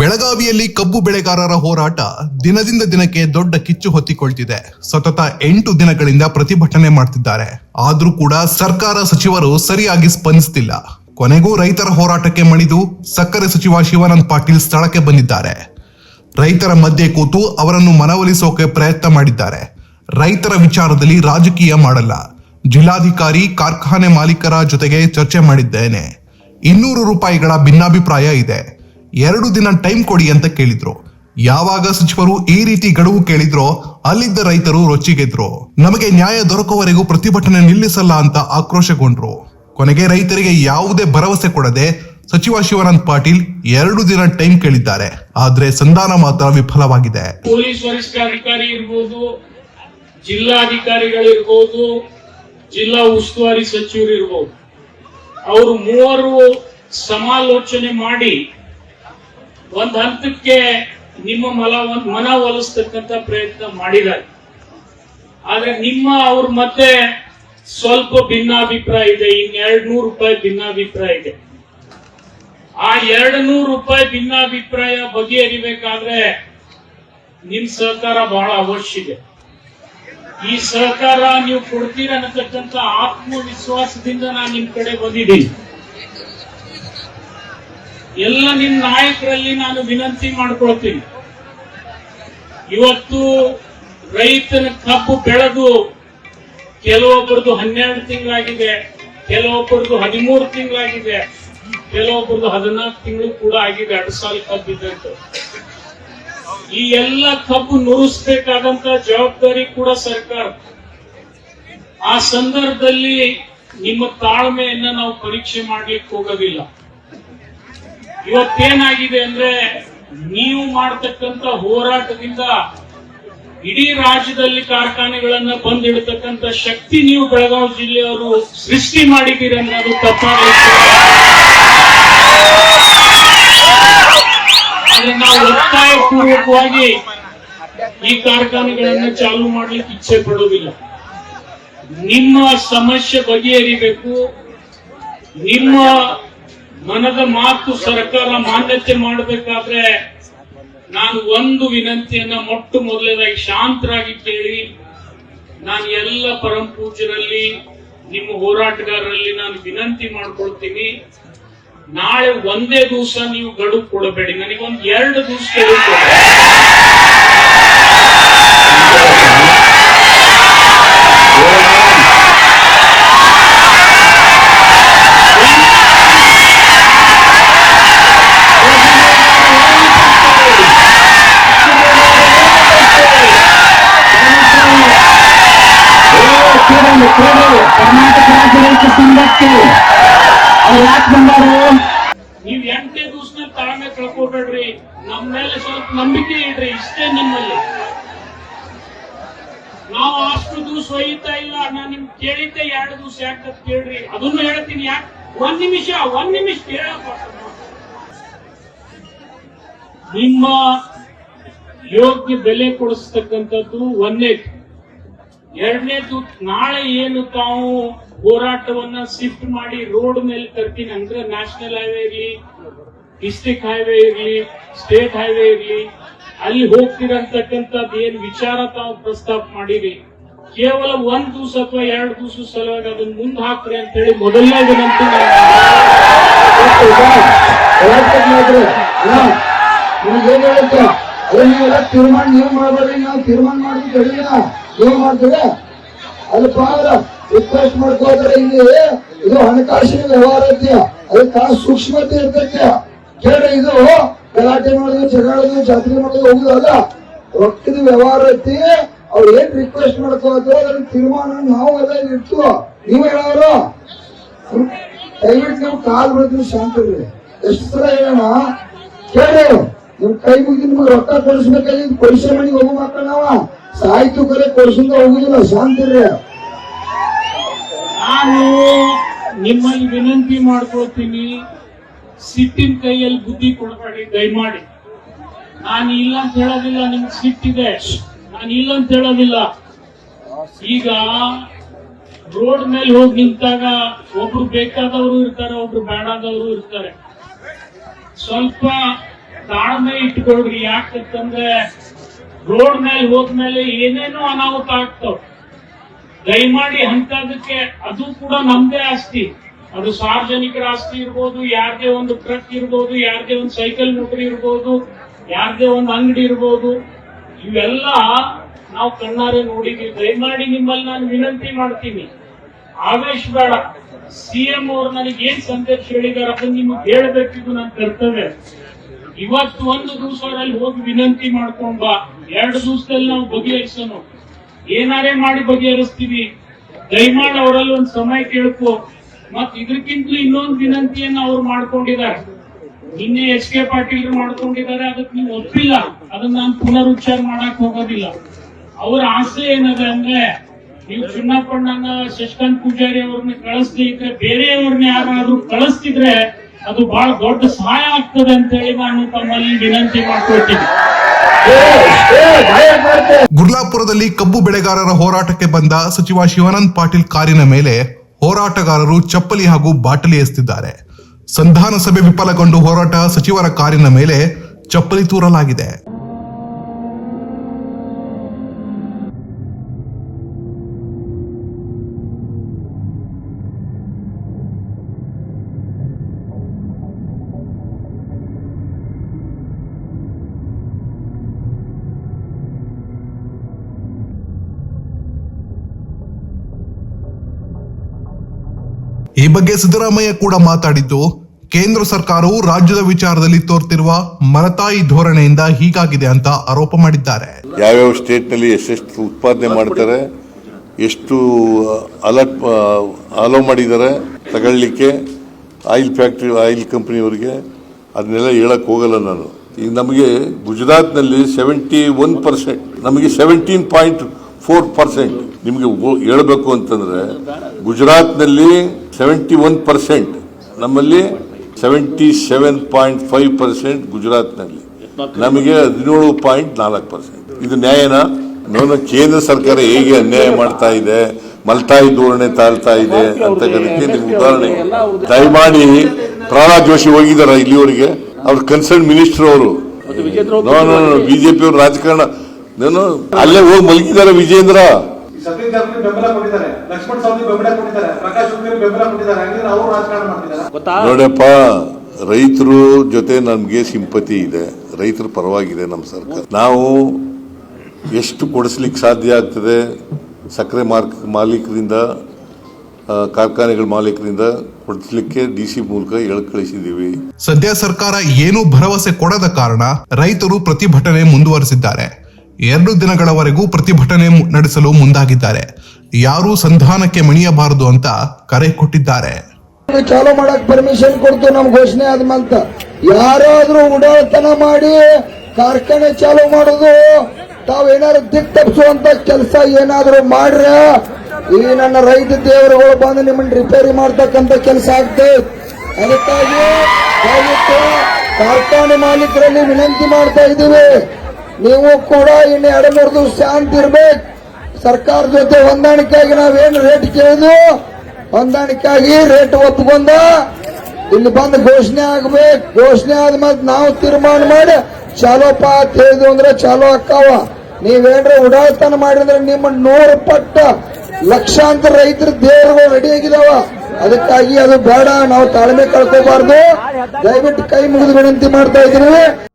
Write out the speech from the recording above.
ಬೆಳಗಾವಿಯಲ್ಲಿ ಕಬ್ಬು ಬೆಳೆಗಾರರ ಹೋರಾಟ ದಿನದಿಂದ ದಿನಕ್ಕೆ ದೊಡ್ಡ ಕಿಚ್ಚು ಹೊತ್ತಿಕೊಳ್ತಿದೆ. ಸತತ ಎಂಟು ದಿನಗಳಿಂದ ಪ್ರತಿಭಟನೆ ಮಾಡ್ತಿದ್ದಾರೆ. ಆದ್ರೂ ಕೂಡ ಸರ್ಕಾರ ಸಚಿವರು ಸರಿಯಾಗಿ ಸ್ಪಂದಿಸ್ತಿಲ್ಲ. ಕೊನೆಗೂ ರೈತರ ಹೋರಾಟಕ್ಕೆ ಮಣಿದು ಸಕ್ಕರೆ ಸಚಿವ ಶಿವಾನಂದ ಪಾಟೀಲ್ ಸ್ಥಳಕ್ಕೆ ಬಂದಿದ್ದಾರೆ. ರೈತರ ಮಧ್ಯೆ ಕೂತು ಅವರನ್ನು ಮನವೊಲಿಸೋಕೆ ಪ್ರಯತ್ನ ಮಾಡಿದ್ದಾರೆ. ರೈತರ ವಿಚಾರದಲ್ಲಿ ರಾಜಕೀಯ ಮಾಡಲ್ಲ. ಜಿಲ್ಲಾಧಿಕಾರಿ, ಕಾರ್ಖಾನೆ ಮಾಲೀಕರ ಜೊತೆಗೆ ಚರ್ಚೆ ಮಾಡಿದ್ದೇನೆ. ಇನ್ನೂರು ರೂಪಾಯಿಗಳ ಭಿನ್ನಾಭಿಪ್ರಾಯ ಇದೆ. ಎರಡು ದಿನ ಟೈಮ್ ಕೊಡಿ ಅಂತ ಕೇಳಿದ್ರು. ಯಾವಾಗ ಸಚಿವರು ಈ ರೀತಿ ಗಡುವು ಕೇಳಿದ್ರೋ ಅಲ್ಲಿದ್ದ ರೈತರು ರೊಚ್ಚಿಗೆದ್ರು. ನಮಗೆ ನ್ಯಾಯ ದೊರಕುವವರೆಗೂ ಪ್ರತಿಭಟನೆ ನಿಲ್ಲಿಸಲ್ಲ ಅಂತ ಆಕ್ರೋಶಗೊಂಡ್ರು. ಕೊನೆಗೆ ರೈತರಿಗೆ ಯಾವುದೇ ಭರವಸೆ ಕೊಡದೆ ಸಚಿವ ಶಿವಾನಂದ್ ಪಾಟೀಲ್ ಎರಡು ದಿನ ಟೈಮ್ ಕೇಳಿದ್ದಾರೆ. ಆದ್ರೆ ಸಂಧಾನ ಮಾತ್ರ ವಿಫಲವಾಗಿದೆ. ಪೊಲೀಸ್ ವರಿಷ್ಠಾಧಿಕಾರಿ ಇರ್ಬೋದು ಜಿಲ್ಲಾಧಿಕಾರಿಗಳಿರ್ಬೋದು ಜಿಲ್ಲಾ ಉಸ್ತುವಾರಿ ಸಚಿವರು ಇರ್ಬೋದು. ಅವರು ಮೂವರು ಸಮಾಲೋಚನೆ ಮಾಡಿ ಒಂದ್ ಹಂತಕ್ಕೆ ನಿಮ್ಮ ಮಲ, ಒಂದ್ ಮನ ಒಲಿಸ್ತಕ್ಕಂತ ಪ್ರಯತ್ನ ಮಾಡಿದ್ದಾರೆ. ಆದ್ರೆ ನಿಮ್ಮ ಅವ್ರ ಮತ್ತೆ ಸ್ವಲ್ಪ ಭಿನ್ನಾಭಿಪ್ರಾಯ ಇದೆ ಇನ್ ಎರಡ್ ನೂರು ರೂಪಾಯಿ ಭಿನ್ನಾಭಿಪ್ರಾಯ ಇದೆ. ಆ ಎರಡು ನೂರು ರೂಪಾಯಿ ಭಿನ್ನಾಭಿಪ್ರಾಯ ಬಗೆಹರಿಬೇಕಾದ್ರೆ ನಿಮ್ ಸಹಕಾರ ಬಹಳ ಅವಶ್ಯ ಇದೆ. ಈ ಸಹಕಾರ ನೀವು ಕೊಡ್ತೀರ ಅನ್ನತಕ್ಕಂತ ಆತ್ಮವಿಶ್ವಾಸದಿಂದ ನಾನು ನಿಮ್ ಕಡೆ ಬಂದಿದ್ದೀನಿ. ಎಲ್ಲ ನಿಮ್ ನಾಯಕರಲ್ಲಿ ನಾನು ವಿನಂತಿ ಮಾಡ್ಕೊಳ್ತೀನಿ. ಇವತ್ತು ರೈತನ ಕಬ್ಬು ಬೆಳೆದು ಕೆಲವೊಬ್ಬರದು ಹನ್ನೆರಡು ತಿಂಗಳಾಗಿದೆ, ಕೆಲವೊಬ್ಬರದು ಹದಿಮೂರು ತಿಂಗಳಾಗಿದೆ, ಕೆಲವೊಬ್ಬರದು ಹದಿನಾಲ್ಕು ತಿಂಗಳು ಕೂಡ ಆಗಿದೆ, ಎರಡು ಸಾಲ ಕಬ್ಬಿದ್ದಂತ ಈ ಎಲ್ಲ ಕಬ್ಬು ನುರಿಸಬೇಕಾದಂತ ಜವಾಬ್ದಾರಿ ಕೂಡ ಸರ್ಕಾರ. ಆ ಸಂದರ್ಭದಲ್ಲಿ ನಿಮ್ಮ ತಾಳ್ಮೆಯನ್ನ ನಾವು ಪರೀಕ್ಷೆ ಮಾಡ್ಲಿಕ್ಕೆ ಹೋಗೋದಿಲ್ಲ. ಇವತ್ತೇನಾಗಿದೆ ಅಂದ್ರೆ ನೀವು ಮಾಡತಕ್ಕಂತ ಹೋರಾಟದಿಂದ ಇಡೀ ರಾಜ್ಯದಲ್ಲಿ ಕಾರ್ಖಾನೆಗಳನ್ನ ಬಂದಿಡತಕ್ಕಂತ ಶಕ್ತಿ ನೀವು ಬೆಳಗಾವಿ ಜಿಲ್ಲೆಯವರು ಸೃಷ್ಟಿ ಮಾಡಿದ್ದೀರಿ ಅಂದ್ರೆ ಅದು ತಪ್ಪಾಗಲಿಕ್ಕೆ ನಾವು ಒತ್ತಾಯ ಪೂರ್ವಕವಾಗಿ ಈ ಕಾರ್ಖಾನೆಗಳನ್ನ ಚಾಲು ಮಾಡ್ಲಿಕ್ಕೆ ಇಚ್ಛೆ ಪಡೋದಿಲ್ಲ. ನಿಮ್ಮ ಸಮಸ್ಯೆ ಬಗೆಹರಿಬೇಕು. ನಿಮ್ಮ ಮನದ ಮಾತು ಸರ್ಕಾರ ಮಾನ್ಯತೆ ಮಾಡಬೇಕಾದ್ರೆ ನಾನು ಒಂದು ವಿನಂತಿಯನ್ನ ಮೊಟ್ಟ ಮೊದಲನೇದಾಗಿ ಶಾಂತರಾಗಿ ಕೇಳಿ, ನಾನು ಎಲ್ಲ ಪರಂ ಪೂಜರಲ್ಲಿ ನಿಮ್ಮ ಹೋರಾಟಗಾರರಲ್ಲಿ ನಾನು ವಿನಂತಿ ಮಾಡ್ಕೊಳ್ತೀನಿ. ನಾಳೆ ಒಂದೇ ದಿವಸ ನೀವು ಗಡುವು ಕೊಡಬೇಡಿ. ನನಗೊಂದು ಎರಡು ದಿವಸ ಕೇಳಲು ಕೇಳಲು ಕರ್ನಾಟಕ ರಾಜ್ಯ ರೈತ ಸಂಘಕ್ಕೆ ಅವ್ರು ಯಾಕೆ ಬಂದಾರು? ನೀವು ಎಂಟನೇ ದಿವಸನ ತಾಳ್ಮೆ ಕಳ್ಕೊಬೇಡ್ರಿ. ನಮ್ಮ ಮೇಲೆ ಸ್ವಲ್ಪ ನಂಬಿಕೆ ಇಡ್ರಿ, ಇಷ್ಟೇ ನಿಮ್ಮಲ್ಲಿ. ನಾವು ಅಷ್ಟು ದಿವಸ ಒಯ್ತಾ ಇಲ್ಲ, ನಾನು ನಿಮ್ ಕೇಳಿದ್ದೆ ಎರಡು ದಿವಸ ಯಾಕೆ ಕೇಳ್ರಿ? ಅದನ್ನು ಹೇಳ್ತೀನಿ ಯಾಕೆ? ಒಂದ್ ನಿಮಿಷ ಒಂದ್ ನಿಮಿಷ ಕೇಳಪ್ಪ. ನಿಮ್ಮ ಯೋಗ್ಯ ಬೆಲೆ ಕೊಡಿಸ್ತಕ್ಕಂಥದ್ದು ಒಂದನೇದು ಎರಡನೇದು ನಾಳೆ ಏನು ತಾವು ಹೋರಾಟವನ್ನ ಶಿಫ್ಟ್ ಮಾಡಿ ರೋಡ್ ಮೇಲೆ ತರ್ತೀನಿ ಅಂದ್ರೆ ನ್ಯಾಷನಲ್ ಹೈವೇ ಇರ್ಲಿ ಡಿಸ್ಟ್ರಿಕ್ಟ್ ಹೈವೇ ಇರ್ಲಿ ಸ್ಟೇಟ್ ಹೈವೇ ಇರ್ಲಿ ಅಲ್ಲಿ ಹೋಗ್ತಿರಂತಕ್ಕಂಥದ್ದು ಏನ್ ವಿಚಾರ ತಾವು ಪ್ರಸ್ತಾಪ ಮಾಡಿರಿ ಕೇವಲ ಒಂದ್ ದಿವಸ ಅಥವಾ ಎರಡು ದಿವಸ ಸಲುವಾಗಿ ಅದನ್ನ ಮುಂದೆ ಹಾಕ್ರಿ ಅಂತ ಹೇಳಿ ಮೊದಲನೇ ವಿನಂತಿ ನಿಮ್ಗೆ ಏನ್ ಹೇಳುತ್ತೆ ಅದೇ ನೀವೆಲ್ಲ ತೀರ್ಮಾನ ನೀವು ಮಾಡಬೇಡ್ರಿ, ನಾವು ತೀರ್ಮಾನ ಮಾಡಿ ಕಡಿಮೆ ನೀವು ಮಾಡ್ತೀರಾ? ಅಲ್ಪ ರಿಕ್ವೆಸ್ಟ್ ಮಾಡ್ಕೋದ್ರೆ ಇಲ್ಲಿ ಇದು ಹಣಕಾಸಿನ ವ್ಯವಹಾರ ಐತಿ. ಅದಕ್ಕೆ ಸೂಕ್ಷ್ಮತೆ ಇರ್ತೈತಿ. ಕೇಳ್ರಿ, ಇದು ಗಲಾಟೆ ಮಾಡೋದು ಜಗಳೋದು ಜಾತ್ರೆ ಮಾಡೋದು ಹೋಗುದಲ್ಲ. ರೊಕ್ಕದ ವ್ಯವಹಾರ ಐತಿ. ಅವ್ರು ಏನ್ ರಿಕ್ವೆಸ್ಟ್ ಮಾಡ್ಕೋತಾರೆ ಅದ್ರ ತೀರ್ಮಾನ ನಾವು ಎಲ್ಲ ಇರ್ತು ನೀವು ಹೇಳೋರು? ದಯವಿಟ್ಟು ನೀವು ಕಾಲ್ ಬಿಡ್ತೀವಿ ಶಾಂತ ಎಷ್ಟು ಸಲ ಹೇಳೋಣ? ಕೇಳಿ ನಿಮ್ ಕೈ ಮುಗಿದು ನಿಮ್ಗೆ ರೊಕ್ಕ ಕೊಡಿಸ್ಬೇಕಾಗಿದ್ದು ಪರಿಶ್ರಮ ಮಾಡಿ ಹೋಗು ಮಕ್ಕಳ ನಾವ. ಸಾಯ್ತು ಕರೆ ಕೊಡಿಸಿಂದ ಹೋಗುದಿಲ್ಲ ಶಾಂತ ಇರ್ರಿ ನಾನು ನಿಮ್ಮಲ್ಲಿ ವಿನಂತಿ ಮಾಡ್ಕೊಳ್ತೀನಿ, ಸಿಟ್ಟಿನ ಕೈಯಲ್ಲಿ ಬುದ್ಧಿ ಕೊಡಬೇಡಿ, ದಯಮಾಡಿ. ನಾನು ಇಲ್ಲ ಅಂತ ಹೇಳೋದಿಲ್ಲ, ನಿಮ್ಗೆ ಸಿಟ್ಟಿದೆ ನಾನು ಇಲ್ಲ ಅಂತ ಹೇಳೋದಿಲ್ಲ. ಈಗ ರೋಡ್ ಮೇಲೆ ಹೋಗಿ ನಿಂತಾಗ ಒಬ್ರು ಬೇಕಾದವರು ಇರ್ತಾರೆ, ಒಬ್ರು ಬೇಡಾದವರು ಇರ್ತಾರೆ. ಸ್ವಲ್ಪ ತಾಳ್ಮೆ ಇಟ್ಕೊಳ್ರಿ. ಯಾಕಂತಂದ್ರೆ ರೋಡ್ ಮೇಲೆ ಹೋದ್ಮೇಲೆ ಏನೇನೋ ಅನಾಹುತ ಆಗ್ತಾವ. ದಯಮಾಡಿ ಅಂತದಕ್ಕೆ ಅದು ಕೂಡ ನಮ್ದೇ ಆಸ್ತಿ. ಅದು ಸಾರ್ವಜನಿಕರ ಆಸ್ತಿ ಇರ್ಬೋದು, ಯಾರ್ದೇ ಒಂದು ಟ್ರಕ್ ಇರ್ಬೋದು, ಯಾರ್ದೇ ಒಂದು ಸೈಕಲ್ ಮೋಟರ್ ಇರ್ಬೋದು, ಯಾರ್ದೇ ಒಂದು ಅಂಗಡಿ ಇರ್ಬೋದು, ಇವೆಲ್ಲ ನಾವು ಕಣ್ಣಾರೆ ನೋಡಿದ್ವಿ. ದಯಮಾಡಿ ನಿಮ್ಮಲ್ಲಿ ನಾನು ವಿನಂತಿ ಮಾಡ್ತೀನಿ. ಆವೇಶ ಬೇಡ. ಸಿಎಂ ಅವ್ರು ನನಗೆ ಏನ್ ಸಂದೇಶ ಹೇಳಿದಾರೆ, ಅದನ್ನ ನಿಮ್ಗೆ ಹೇಳ್ಬೇಕಿದ್ದು ನನ್ನ ಕರ್ತವ್ಯ. ಇವತ್ತು ಒಂದು ದಿವಸ ಅವರಲ್ಲಿ ಹೋಗಿ ವಿನಂತಿ ಮಾಡ್ಕೊಂಡ್ ಬಾ. ಎರಡು ದಿವಸದಲ್ಲಿ ನಾವು ಬಗೆಹರಿಸೋಣ. ಏನಾರೇ ಮಾಡಿ ಬಗೆಹರಿಸ್ತೀವಿ. ದಯಮಾಡಿ ಅವರಲ್ಲಿ ಒಂದು ಸಮಯ ಕೇಳ್ಕೊ. ಮತ್ ಇದಕ್ಕಿಂತಲೂ ಇನ್ನೊಂದು ವಿನಂತಿಯನ್ನ ಅವ್ರು ಮಾಡ್ಕೊಂಡಿದ್ದಾರೆ. ನಿನ್ನೆ ಎಸ್ ಕೆ ಪಾಟೀಲ್ ಮಾಡ್ಕೊಂಡಿದ್ದಾರೆ, ಅದಕ್ಕೆ ನೀವು ಒಪ್ಪಿಲ್ಲ. ಅದನ್ನ ನಾನು ಪುನರುಚ್ಚಾರ ಮಾಡಕ್ ಹೋಗೋದಿಲ್ಲ. ಅವ್ರ ಆಸೆ ಏನದೆ ಅಂದ್ರೆ, ನೀವು ಚಿನ್ನಪ್ಪಣ್ಣನ, ಶಶಿಕಾಂತ್ ಪೂಜಾರಿ ಅವ್ರನ್ನ ಕಳಿಸ್ಲಿಕ್ಕೆ ಬೇರೆಯವ್ರನ್ನ ಯಾರಾದ್ರೂ ಕಳಿಸ್ತಿದ್ರೆ ಅದು ಬಹಳ ದೊಡ್ಡ ಸಹಾಯ ಆಗ್ತದೆ ಅಂತ ಹೇಳಿ ನಾನು ತಮ್ಮಲ್ಲಿ ವಿನಂತಿ ಮಾಡ್ಕೊಳ್ತೀನಿ. ಗುರ್ಲಾಪುರದಲ್ಲಿ ಕಬ್ಬು ಬೆಳೆಗಾರರ ಹೋರಾಟಕ್ಕೆ ಬಂದ ಸಚಿವ ಶಿವಾನಂದ ಪಾಟೀಲ್ ಕಾರಿನ ಮೇಲೆ ಹೋರಾಟಗಾರರು ಚಪ್ಪಲಿ ಹಾಗೂ ಬಾಟಲಿ ಎಸ್ತಿದ್ದಾರೆ ಸಂಧಾನ ಸಭೆ ವಿಫಲಗೊಂಡು ಹೋರಾಟ ಸಚಿವರ ಕಾರಿನ ಮೇಲೆ ಚಪ್ಪಲಿ ತೂರಲಾಗಿದೆ ಈ ಬಗ್ಗೆ ಸಿದ್ದರಾಮಯ್ಯ ಕೂಡ ಮಾತಾಡಿದ್ದು, ಕೇಂದ್ರ ಸರ್ಕಾರವು ರಾಜ್ಯದ ವಿಚಾರದಲ್ಲಿ ತೋರ್ತಿರುವ ಮರತಾಯಿ ಧೋರಣೆಯಿಂದ ಹೀಗಾಗಿದೆ ಅಂತ ಆರೋಪ ಮಾಡಿದ್ದಾರೆ. ಯಾವ್ಯಾವ ಸ್ಟೇಟ್ನಲ್ಲಿ ಎಷ್ಟೆಷ್ಟು ಉತ್ಪಾದನೆ ಮಾಡ್ತಾರೆ, ಎಷ್ಟು ಅಲರ್ಟ್ ಅಲೋ ಮಾಡಿದ್ದಾರೆ ತಗೊಳ್ಳಿಕ್ಕೆ, ಆಯಿಲ್ ಫ್ಯಾಕ್ಟ್ರಿ, ಆಯಿಲ್ ಕಂಪ್ನಿಯವರಿಗೆ, ಅದನ್ನೆಲ್ಲ ಹೇಳಕ್ ಹೋಗಲ್ಲ ನಾನು. ಈಗ ನಮಗೆ ಗುಜರಾತ್ನಲ್ಲಿ ಸೆವೆಂಟಿ ಒನ್ ಪರ್ಸೆಂಟ್ ನಮಗೆ ಸೆವೆಂಟೀನ್ ಪಾಯಿಂಟ್ ಫೋರ್ ಪರ್ಸೆಂಟ್ ನಿಮಗೆ ಹೇಳಬೇಕು ಅಂತಂದ್ರೆ ಗುಜರಾತ್ನಲ್ಲಿ ಸೆವೆಂಟಿ ಒನ್ ಪರ್ಸೆಂಟ್ ನಮ್ಮಲ್ಲಿ seventy seven point five percent ಗುಜರಾತ್ನಲ್ಲಿ. ನಮಗೆ ಹದಿನೇಳು ಪಾಯಿಂಟ್ ನಾಲ್ಕು ಪರ್ಸೆಂಟ್ ಇದು ನ್ಯಾಯನ? ನಾನು ಕೇಂದ್ರ ಸರ್ಕಾರ ಹೇಗೆ ಅನ್ಯಾಯ ಮಾಡ್ತಾ ಇದೆ ಮಲ್ತಾಯಿ ಧೋರಣೆ ತಾಳ್ತಾ ಇದೆ ಅಂತಕ್ಕಂಥಕ್ಕೆ ನಿಮ್ಗೆ ಉದಾಹರಣೆ. ದಯಮಾಡಿ ಪ್ರಹ್ಲಾದ್ ಜೋಶಿ ಹೋಗಿದಾರ ಇಲ್ಲಿವರೆಗೆ? ಅವ್ರ ಕನ್ಸರ್ನ್ ಮಿನಿಸ್ಟರ್ ಅವರು. ಬಿಜೆಪಿ ಅವರು ರಾಜಕಾರಣ. ನಾನು ಅಲ್ಲೇ ಹೋಗಿ ಮಲಗಿದ್ದಾರೆ ವಿಜೇಂದ್ರ? ಸತೀಶ್ ಜಾರಕಿಹೊಳಿ ಬೆಂಬಲ ಕೊಟ್ಟಿದ್ದಾರೆ ಲಕ್ಷ್ಮಣ್ ಸವದಿ ಬೆಂಬಲ ಕೊಟ್ಟಿದ್ದಾರೆ ಪ್ರಕಾಶ್ ಹುಕ್ಕೇರಿ ಬೆಂಬಲ ಕೊಟ್ಟಿದ್ದಾರೆ ಹಂಗಿದ್ರೆ ಅವರು ರಾಜಕಾರಣ ಮಾಡ್ತಿದ್ದಾರೆ. ನೋಡಪ್ಪ ರೈತರು ಜೊತೆ ನಮ್ಗೆ ಸಿಂಪತಿ ಇದೆ ರೈತರ ಪರವಾಗಿದೆ ನಮ್ಮ ಸರ್ಕಾರ. ನಾವು ಎಷ್ಟು ಕೊಡಿಸ್ಲಿಕ್ಕೆ ಸಾಧ್ಯ ಆಗ್ತದೆ ಸಕ್ಕರೆ ಮಾರ್ಕ್ ಮಾಲೀಕರಿಂದ ಕಾರ್ಖಾನೆಗಳ ಮಾಲೀಕರಿಂದ ಕೊಡಿಸ್ಲಿಕ್ಕೆ ಡಿ ಸಿ ಮೂಲಕ ಹೇಳಿ ಕಳಿಸಿದೀವಿ ಸದ್ಯ ಸರ್ಕಾರ ಏನೂ ಭರವಸೆ ಕೊಡದ ಕಾರಣ ರೈತರು ಪ್ರತಿಭಟನೆ ಮುಂದುವರೆಸಿದ್ದಾರೆ. ಎರಡು ದಿನಗಳವರೆಗೂ ಪ್ರತಿಭಟನೆ ನಡೆಸಲು ಮುಂದಾಗಿದ್ದಾರೆ. ಯಾರೂ ಸಂಧಾನಕ್ಕೆ ಮಣಿಯಬಾರದು ಅಂತ ಕರೆ ಕೊಟ್ಟಿದ್ದಾರೆ. ಚಾಲೂ ಮಾಡಕ್ ಪರ್ಮಿಷನ್ ಕೊಡ್ತು ನಮ್ ಘೋಷಣೆ ಆದ್ಮಂತ ಯಾರಾದ್ರೂ ಉಡಾಳತನ ಮಾಡಿ ಕಾರ್ಖಾನೆ ಚಾಲೂ ಮಾಡುದು ತಾವೇನಾದ್ರು ದಿಕ್ ತಪ್ಪಿಸುವಂತ ಕೆಲಸ ಏನಾದ್ರು ಮಾಡ್ರ, ಈ ನನ್ನ ರೈತ ದೇವರುಗಳು ಬಂದು ನಿಮ್ಮನ್ನ ರಿಪೇರಿ ಮಾಡ್ತಕ್ಕಂತ ಕೆಲಸ ಆಗ್ತದೆ. ಅದಕ್ಕಾಗಿ ಕಾರ್ಖಾನೆ ಮಾಲೀಕರಲ್ಲಿ ವಿನಂತಿ ಮಾಡ್ತಾ ಇದ್ದೀವಿ. ನೀವು ಕೂಡ ಇನ್ನು ಎರಡು ಮೂರು ದಿವಸ ಶಾಂತಿ ಇರ್ಬೇಕು. ಸರ್ಕಾರ ಜೊತೆ ಹೊಂದಾಣಿಕೆಯಾಗಿ ನಾವೇನು ರೇಟ್ ಕೇಳಿದ್ವು? ಹೊಂದಾಣಿಕೆಯಾಗಿ ರೇಟ್ ಒಪ್ಕೊಂಡ. ಇಲ್ಲಿ ಬಂದು ಘೋಷಣೆ ಆಗ್ಬೇಕು. ಘೋಷಣೆ ಆದ್ಮೇಲೆ ನಾವು ತೀರ್ಮಾನ ಮಾಡಿ ಚಾಲೋಪ ಪಾತ್ ಹೇಳಿದ್ವು ಅಂದ್ರೆ ಚಾಲೋ ಅಕ್ಕಾವ. ನೀವೇನ್ರ ಉಡಾಳ್ತನ ಮಾಡಿದ್ರೆ ನಿಮ್ಮ ನೂರು ಪಟ್ಟ ಲಕ್ಷಾಂತರ ರೈತರ ದೇವರುಗಳು ರೆಡಿ ಆಗಿದಾವ. ಅದಕ್ಕಾಗಿ ಅದು ಬೇಡ, ನಾವು ತಾಳ್ಮೆ ಕಳ್ಕೋಬಾರ್ದು. ದಯವಿಟ್ಟು ಕೈ ಮುಗಿದು ವಿನಂತಿ ಮಾಡ್ತಾ ಇದ್ದೀವಿ